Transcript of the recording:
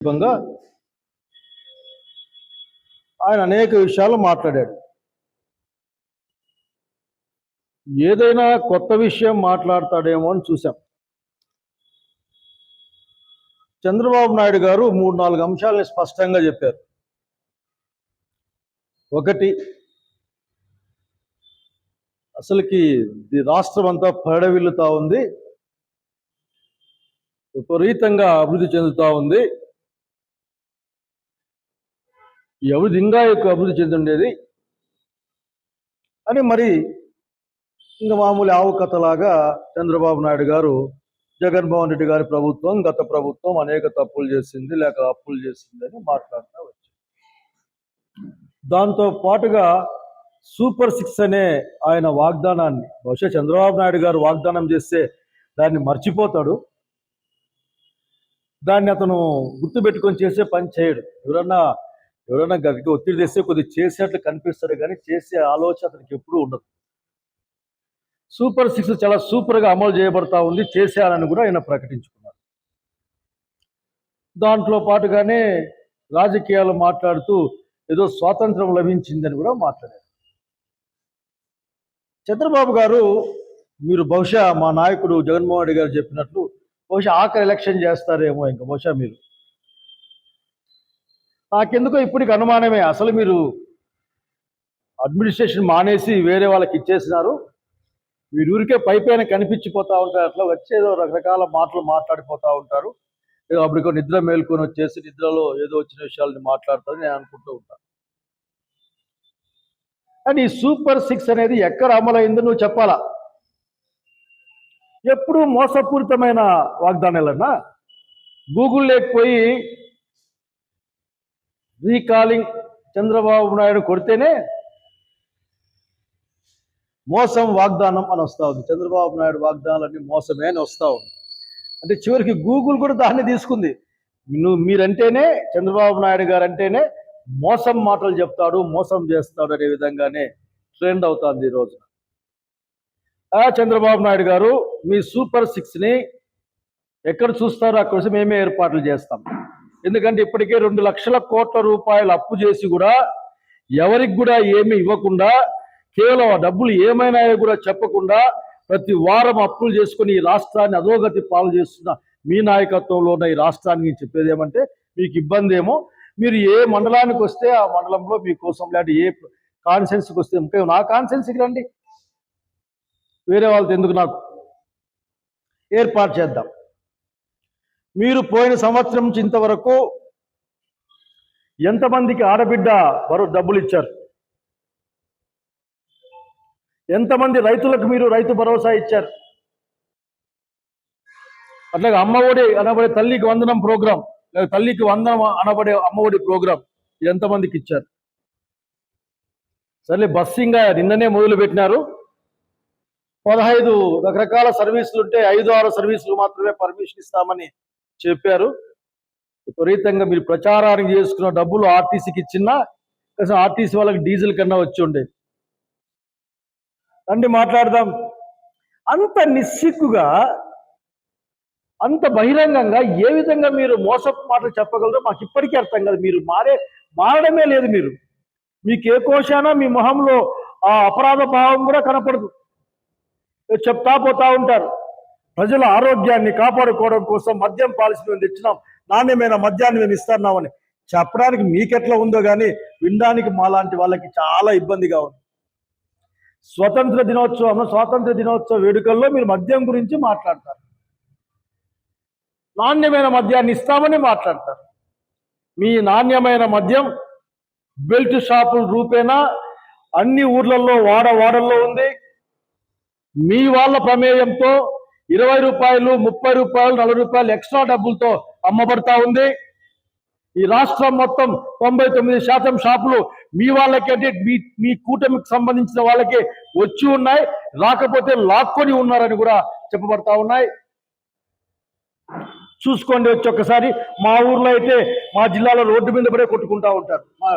సందర్భంగా ఆయన అనేక విషయాలు మాట్లాడాడు. ఏదైనా కొత్త విషయం మాట్లాడతాడేమో అని చూసాం చంద్రబాబు నాయుడు గారు మూడు నాలుగు అంశాలని స్పష్టంగా చెప్పారు. ఒకటి అసలుకి రాష్ట్రం అంతా పడవిల్లుతా ఉంది. విపరీతంగా అభివృద్ధి చెందుతా ఉంది. ఈ ఇంకా ఎక్కువ అభివృద్ధి చెందుండేది. అని మరి ఇంకా మామూలు ఆవు కథలాగా చంద్రబాబు నాయుడు గారు జగన్మోహన్ రెడ్డి గారి ప్రభుత్వం గత ప్రభుత్వం అనేక తప్పులు చేసింది లేక అప్పులు చేసింది అని మాట్లాడుతూ వచ్చారు. దాంతో పాటుగా సూపర్ సిక్స్ అనే ఆయన వాగ్దానాన్ని బహుశా చంద్రబాబు నాయుడు గారు వాగ్దానం చేస్తే దాన్ని మర్చిపోతాడు. దాన్ని అతను గుర్తుపెట్టుకొని చేసే పని చేయడు. ఎవరన్నా ఎవరైనా గట్టిగా ఒత్తిడి తెస్తే కొద్దిగా చేసేట్లు కనిపిస్తారు కానీ చేసే ఆలోచన అతనికి ఎప్పుడూ ఉండదు. సూపర్ సిక్స్ చాలా సూపర్గా అమలు చేయబడతా ఉంది చేసేయాలని కూడా ఆయన ప్రకటించుకున్నారు. దాంట్లో పాటుగానే రాజకీయాలు మాట్లాడుతూ ఏదో స్వాతంత్రం లభించిందని కూడా మాట్లాడారు. చంద్రబాబు గారు మీరు బహుశా మా నాయకుడు జగన్మోహన్ రెడ్డి గారు చెప్పినట్లు బహుశా ఆఖరి ఎలక్షన్ చేస్తారేమో ఇంకా బహుశా మీరు. నాకెందుకో ఇప్పటికి అనుమానమే. అసలు మీరు అడ్మినిస్ట్రేషన్ మానేసి వేరే వాళ్ళకి ఇచ్చేసినారు. మీరు ఊరికే పైపైన కనిపించిపోతా ఉంటారు. అట్లా వచ్చేదో రకరకాల మాటలు మాట్లాడిపోతూ ఉంటారు. ఏదో అప్పటికో నిద్ర మేల్కొని వచ్చేసి నిద్రలో ఏదో వచ్చిన విషయాలని మాట్లాడతారని నేను అనుకుంటూ ఉంటాను కానీ ఈ సూపర్ సిక్స్ అనేది ఎక్కడ అమలైందో నువ్వు చెప్పాలా? ఎప్పుడు మోసపూరితమైన వాగ్దానాలన్నా గూగుల్ లేకపోయి రీకాలింగ్ చంద్రబాబు నాయుడు కొడితేనే మోసం వాగ్దానం అని వస్తూ ఉంది. చంద్రబాబు నాయుడు వాగ్దానాలన్నీ మోసమే అని వస్తూ ఉంది. అంటే చివరికి గూగుల్ కూడా దాన్ని తీసుకుంది. నువ్వు మీరంటేనే చంద్రబాబు నాయుడు గారు అంటేనే మోసం మాటలు చెప్తాడు మోసం చేస్తాడు అనే విధంగానే ట్రెండ్ అవుతుంది ఈ రోజు చంద్రబాబు నాయుడు గారు మీ సూపర్ సిక్స్ని ఎక్కడ చూస్తారో అక్కడ మేమే ఏర్పాట్లు చేస్తాం. ఎందుకంటే ఇప్పటికే రెండు లక్షల కోట్ల రూపాయలు అప్పు చేసి కూడా ఎవరికి కూడా ఏమి ఇవ్వకుండా కేవలం ఆ డబ్బులు ఏమైనాయో కూడా చెప్పకుండా ప్రతి వారం అప్పులు చేసుకుని ఈ రాష్ట్రాన్ని అధోగతి పాలు చేస్తున్న మీ నాయకత్వంలో ఉన్న ఈ రాష్ట్రానికి చెప్పేది ఏమంటే మీకు ఇబ్బంది ఏమో. మీరు ఏ మండలానికి వస్తే ఆ మండలంలో మీకోసం లాంటి ఏ కాన్సెన్స్కి వస్తే ఇంకా నా కాన్సెన్స్కి రండి. వేరే వాళ్ళతో ఎందుకు నాకు ఏర్పాటు చేద్దాం. మీరు పోయిన సంవత్సరం నుంచి ఇంతవరకు ఎంతమందికి ఆడబిడ్డ వారు డబ్బులు ఇచ్చారు? ఎంతమంది రైతులకు మీరు రైతు భరోసా ఇచ్చారు? అట్లాగే అమ్మఒడి అనబడే తల్లికి వందనం ప్రోగ్రాం లేదా తల్లికి వందనం అనబడే అమ్మఒడి ప్రోగ్రాం ఎంతమందికి ఇచ్చారు? సరే బస్సింగ్ నిన్ననే మొదలు పెట్టినారు పదహైదు రకరకాల సర్వీసులు ఉంటే ఐదు ఆరు సర్వీసులు మాత్రమే పర్మిషన్ ఇస్తామని చెప్పారు. విపరీతంగా మీరు ప్రచారానికి చేసుకున్న డబ్బులు ఆర్టీసీకి ఇచ్చినా కనీసం ఆర్టీసీ వాళ్ళకి డీజిల్ కన్నా వచ్చి ఉండేది రండి మాట్లాడదాం. అంత నిస్సిగ్గుగా అంత బహిరంగంగా ఏ విధంగా మీరు మోసపు మాటలు చెప్పగలరో మాకు ఇప్పటికీ అర్థం కాదు. మీరు మారే మారడమే లేదు మీరు. మీకు ఏ కోశానా మీ మొహంలో ఆ అపరాధ భావం కూడా కనపడదు. చెప్తా పోతా ఉంటారు. ప్రజల ఆరోగ్యాన్ని కాపాడుకోవడం కోసం మద్యం పాలసీ మేము తెచ్చినాం. నాణ్యమైన మద్యాన్ని మేము ఇస్తున్నామని. చెప్పడానికి మీకెట్లా ఉందో కానీ వినడానికి మాలాంటి వాళ్ళకి చాలా ఇబ్బందిగా ఉంది. స్వతంత్ర దినోత్సవం స్వాతంత్ర దినోత్సవ వేడుకల్లో మీరు మద్యం గురించి మాట్లాడతారు. నాణ్యమైన మద్యాన్ని ఇస్తామని మాట్లాడతారు. మీ నాణ్యమైన మద్యం బెల్ట్ షాపుల రూపేణా అన్ని ఊర్లలో వాడ వాడల్లో ఉంది. మీ వాళ్ళ ప్రమేయంతో ఇరవై రూపాయలు ముప్పై రూపాయలు నలభై రూపాయలు ఎక్స్ట్రా డబ్బులతో అమ్మబడతా ఉంది. ఈ రాష్ట్రం మొత్తం తొంభై తొమ్మిది శాతం షాపులు మీ వాళ్ళకి అంటే మీ మీ కూటమికి సంబంధించిన వాళ్ళకి వచ్చి ఉన్నాయి. రాకపోతే లాక్కొని ఉన్నారని కూడా చెప్పబడతా ఉన్నాయి. చూసుకోండి వచ్చి ఒక్కసారి మా ఊర్లో అయితే మా జిల్లాలో రోడ్డు మీద పడే కొట్టుకుంటా ఉంటారు. మా